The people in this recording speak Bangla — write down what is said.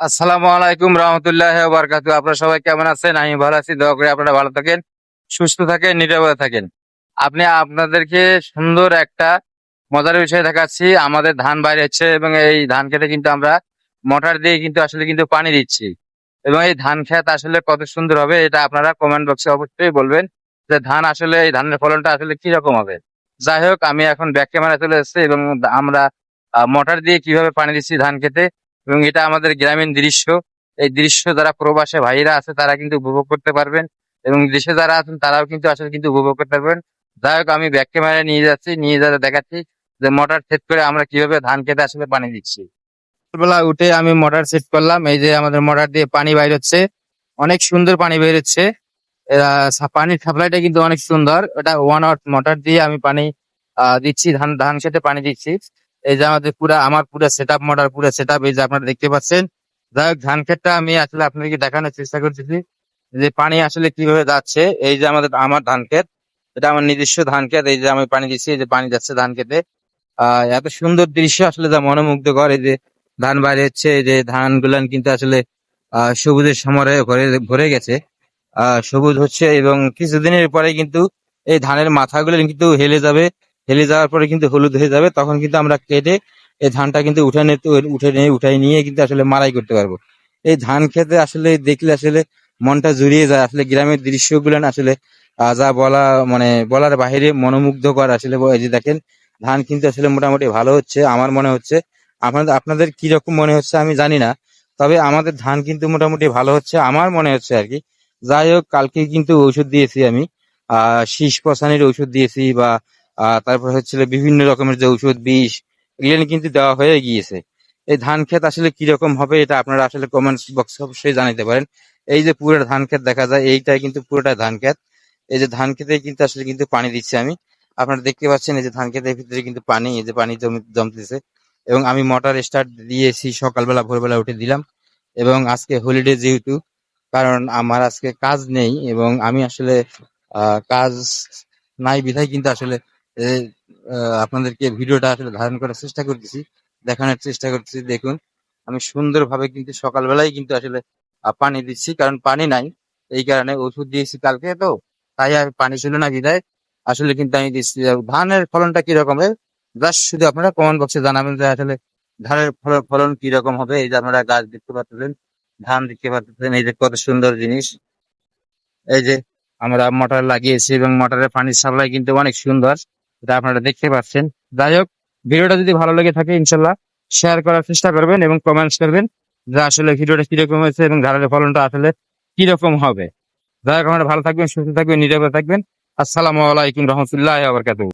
আসসালামু আলাইকুম রহমতুল্লাহ বারকাতু আপনারা সবাই কেমন আছেন? আমি ভালো আছি। দোয়া করে আপনারা ভালো থাকেন, সুস্থ থাকেন, নিরাপদে থাকেন। আপনি আপনাদেরকে সুন্দর একটা মজার বিষয় দেখাচ্ছি। আমাদের ধান বাইরে হচ্ছে এবং এই ধান খেতে কিন্তু আমরা মোটর দিয়ে কিন্তু আসলে কিন্তু পানি দিচ্ছি। এবং এই ধান খেত আসলে কত সুন্দর হবে এটা আপনারা কমেন্ট বক্সে অবশ্যই বলবেন যে ধান আসলে, এই ধানের ফলনটা আসলে কি রকম হবে। যাই হোক, আমি এখন ব্যাক ক্যামেরা চলে এসেছি এবং আমরা মোটর দিয়ে কীভাবে পানি দিচ্ছি ধান খেতে। এবং এটা আমাদের গ্রামীণ দৃশ্য। এই দৃশ্য যারা প্রবাসে ভাইরা আছে, তারা কিন্তু উপভোগ করতে পারবেন এবং দেশে যারা আছেন, তারাও কিন্তু আসলে কিন্তু উপভোগ করতে পারবেন। যাই হোক, আমি ব্যাক ক্যামেরা নিয়ে যাচ্ছি, নিয়ে যাতে দেখাচ্ছি যে মোটর সেট করে আমরা কীভাবে ধান খেতে আসলে পানি দিচ্ছি। সকালবেলা উঠে আমি মোটর সেট করলাম, এই যে আমাদের মোটর দিয়ে পানি বাইর হচ্ছে, অনেক সুন্দর পানি বের হচ্ছে। পানির সাপ্লাইটা কিন্তু অনেক সুন্দর ওটা ওয়ান আওয়ার মোটর দিয়ে আমি পানি দিচ্ছি, ধান ধান খেতে পানি দিচ্ছি। এই যে আমাদের পুরা, আমার পুরো সেট আপ মোটর পুরো সেট আপ এই যে আপনারা দেখতে পাচ্ছেন। যাই হোক, ধান ক্ষেতটা আমি আসলে আপনাদেরকে দেখানোর চেষ্টা করতেছি যে পানি আসলে কীভাবে যাচ্ছে। এই যে আমাদের, আমার ধান ক্ষেত, এটা আমার নিজস্ব ধান ক্ষেত। এই যে আমি পানি দিচ্ছি, এই যে পানি যাচ্ছে ধান ক্ষেতে। আহ, এত সুন্দর দৃশ্য আসলে যা মনোমুগ্ধকর। এই যে ধান বাইরে হচ্ছে যে ধান গুলান কিন্তু আসলে, আহ, সবুজের সমরে ভরে ভরে গেছে। আহ, সবুজ হচ্ছে এবং কিছুদিনের পরে কিন্তু এই ধানের মাথাগুলো কিন্তু হেলে যাবে। হেলে যাওয়ার পরে কিন্তু হলুদ হয়ে যাবে, তখন কিন্তু আমরা কেটে এই ধানটা কিন্তু উঠে নিতে উঠে নিয়ে উঠাই নিয়ে কিন্তু আসলে মারাই করতে পারব। এই ধান খেতে আসলে দেখলে আসলে মনটা জুড়িয়ে যায়, আসলে গ্রামের দৃশ্যগুলো আসলে যা বলা মানে বলার বাইরে মনোমুগ্ধকর আসলে এই যে দেখেন, ধান কিন্তু আসলে মোটামুটি ভালো হচ্ছে, আমার মনে হচ্ছে। আপনাদের আপনাদের কি রকম মনে হচ্ছে আমি জানি না, তবে আমাদের ধান কিন্তু মোটামুটি ভালো হচ্ছে, আমার মনে হচ্ছে আর কি। যাই হোক, কালকে কিন্তু ওষুধ দিয়েছি আমি, আহ, শীষ পচানির ওষুধ দিয়েছি বা আহ তারপর হচ্ছে বিভিন্ন রকমের যে ঔষধ, বিষ, এগুলো কিন্তু দেওয়া হয়ে গিয়েছে। এই ধান ক্ষেত আসলে কি রকম হবে এটা আপনারা আসলে কমেন্টস বক্সে অবশ্যই জানাতে পারেন। এই যে পুরো ধান ক্ষেত দেখা যায়, এইটাই কিন্তু পুরোটা ধান ক্ষেত। এই যে ধান খেতে কিন্তু আসলে কিন্তু পানি দিচ্ছি আমি। আপনারা দেখতে পাচ্ছেন এই যে ধান ক্ষেতের ভিতরে কিন্তু পানি, এই যে পানি জমি- জমতেছে। এবং আমি মোটর স্টার্ট দিয়েছি সকালবেলা, ভোরবেলা উঠে দিলাম। এবং আজকে হলিডে যেহেতু, কারণ আমার আজকে কাজ নেই এবং আমি আসলে কাজ নাই বিধায় কিন্তু আসলে আপনাদেরকে ভিডিওটা আসলে ধারণ করার চেষ্টা করতেছি, দেখানোর চেষ্টা করতেছি। দেখুন, আমি সুন্দরভাবে কিন্তু সকালবেলায় কিন্তু আসলে পানি দিচ্ছি, কারণ পানি নাই। এই কারণে ওষুধ দিয়েছি কালকে তো, তাই আর পানি ছিল না বিধায় আসলে কিন্তু আমি দিচ্ছি ধানের ফলনটা কীরকম জাস্ট শুধু আপনারা কমেন্ট বক্সে জানাবেন যে আসলে ধানের ফল- ফলন কীরকম হবে। এই যে আপনারা গাছ দেখতে পাচ্ছেন, ধান দেখতে পাচ্ছেন, এই যে কত সুন্দর জিনিস। এই যে আমরা মোটর লাগিয়েছি এবং মোটরের পানির সাপ্লাই কিন্তু অনেক সুন্দর। এটা আপনারা দেখতে পাচ্ছেন। যাই হোক, ভিডিওটা যদি ভালো লেগে থাকে, ইনশাল্লাহ শেয়ার করার চেষ্টা করবেন এবং কমেন্টস করবেন যে আসলে ভিডিওটা কীরকম হয়েছে এবং ধারের ফলনটা আসলে কীরকম হবে। যাই হোক, আপনারা ভালো থাকবেন, সুস্থ থাকবেন, নিরাপদে থাকবেন। আসসালামু আলাইকুম রহমতুল্লাহ আবরকাতুহ